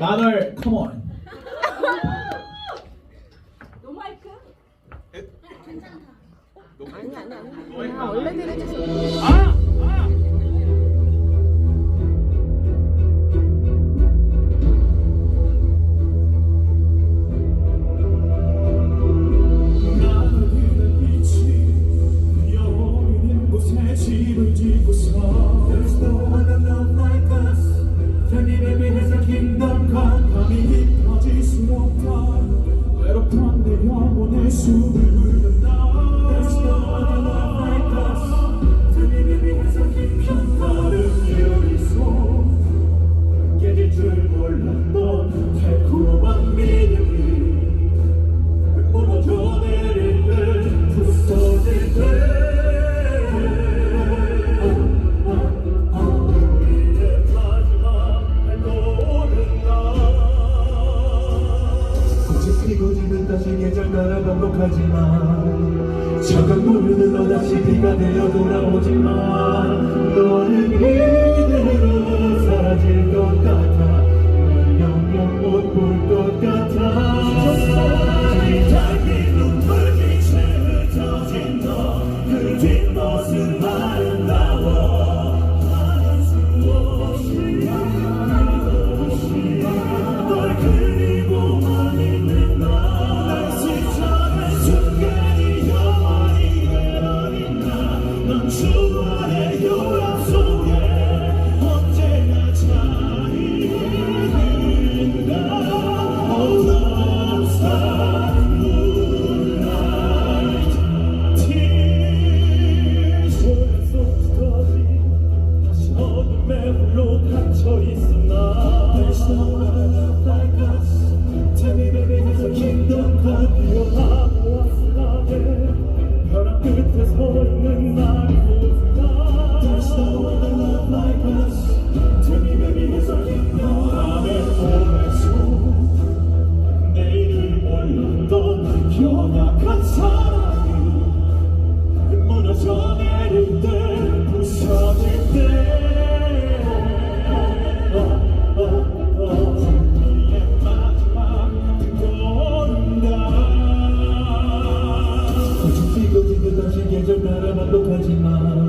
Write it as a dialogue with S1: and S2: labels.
S1: 나갈 come
S2: 아, 원래
S3: 들으셨어. 아! 아! 가지만 작은 물들로 다시 비가 되어 돌아오지만 너를 Його лапу ослабив, Рапит безвольний на 약속하지 마